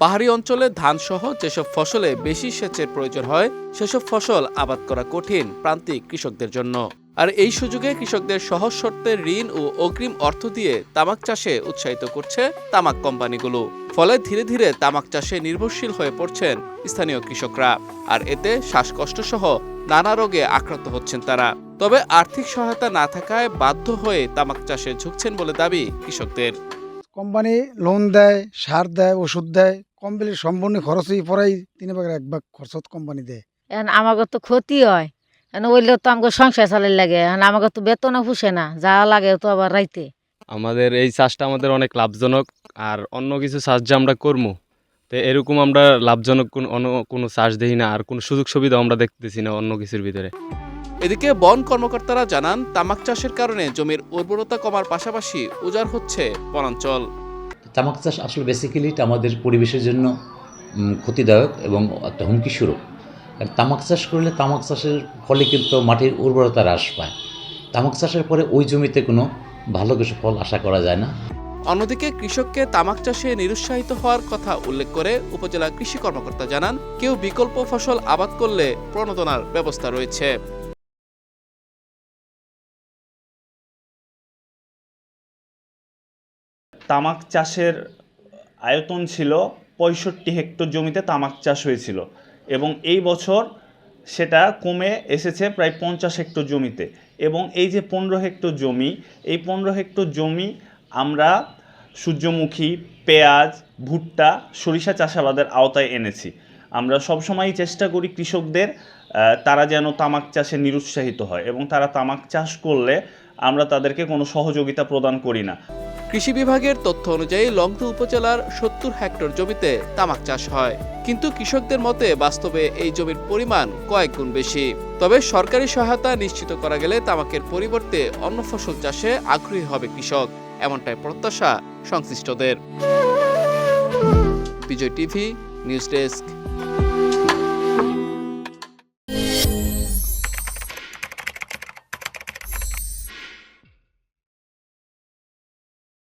পাহাড়ি অঞ্চলে ধানসহ যেসব ফসলে বেশি সেচের প্রয়োজন হয়, সেসব ফসল আবাদ করা কঠিন প্রান্তিক কৃষকদের জন্য। আর এই সুযোগে কৃষকদের সহজ শর্তে ঋণ ও অগ্রিম অর্থ দিয়ে তামাক চাষে উৎসাহিত করছে তামাক কোম্পানিগুলো। ফলে ধীরে ধীরে তামাক চাষে নির্ভরশীল হয়ে পড়ছেন স্থানীয় কৃষকরা। আর এতে শ্বাসকষ্ট সহ নানা রোগে আক্রান্ত হচ্ছেন তারা। তবে আর্থিক সহায়তা না থাকায় বাধ্য হয়ে তামাক চাষে ঝুঁকছেন বলে দাবি কৃষকদের। কোম্পানি লোন দেয় সার দেয় ওষুধ দেয় কম বেশি সম্পূর্ণ খরচই পড়াই তিন ভাগের এক ভাগ খরচত কোম্পানি দেয়। এখন আমাকে তো ক্ষতি হয়। এখন ওইলে তো আমাকে সংসার চালাই লাগে। এখন আমাকে তো বেতনও পুষে না যা লাগে তো আবার রাইতে। আমাদের এই চাষটা আমাদের অনেক লাভজনক আর অন্য কিছু চাষ যে আমরা করব তো এরকম আমরা লাভজনক কোন অন্য কোনো চাষ দেখি না আর কোনো সুযোগ সুবিধা আমরা দেখতেছি না অন্য কিছুর ভিতরে। এদিকে বন কর্মকর্তারা জানান তামাক চাষের কারণে জমির উর্বরতা কমার পাশাপাশি উজাড় হচ্ছে বনাঞ্চল। তামাক চাষ আসলে বেসিক্যালি আমাদের পরিবেশের জন্য ক্ষতিদায়ক এবং একটা হুমকি স্বরূপ। তামাক চাষ করলে তামাক চাষের ফলে কিন্তু মাটির উর্বরতা হ্রাস পায়। তামাক চাষের পরে ওই জমিতে কোনো ভালো কিছু ফল আশা করা যায় না। অন্যদিকে কৃষককে তামাক চাষে নিরুৎসাহিত হওয়ার কথা উল্লেখ করে উপজেলা কৃষি কর্মকর্তা জানান কেউ বিকল্প ফসল আবাদ করলে প্রণোদনার ব্যবস্থা রয়েছে। তামাক চাষের আয়তন ছিল পঁয়ষট্টি হেক্টর জমিতে তামাক চাষ হয়েছিল এবং এই বছর সেটা কমে এসেছে প্রায় পঞ্চাশ হেক্টর জমিতে এবং এই যে পনেরো হেক্টর জমি, এই পনেরো হেক্টর জমি আমরা সূর্যমুখী, পেঁয়াজ, ভুট্টা, সরিষা চাষাবাদের আওতায় এনেছি। আমরা সবসময়ই চেষ্টা করি কৃষকদের তারা যেন তামাক চাষে নিরুৎসাহিত হয় এবং তারা তামাক চাষ করলে আমরা তাদেরকে কোনো সহযোগিতা প্রদান করি না। কৃষি বিভাগের তথ্য অনুযায়ী লংথু উপজেলার সত্তর হেক্টর জমিতে তামাক চাষ হয়। কিন্তু কৃষকদের মতে বাস্তবে এই জমির পরিমাণ কয়েক গুণ বেশি। তবে সরকারি সহায়তা নিশ্চিত করা গেলে তামাকের পরিবর্তে অন্য ফসল চাষে আগ্রহী হবে কৃষক। এমনটাই প্রত্যাশা সংশ্লিষ্টদের। Bijoy TV, news desk.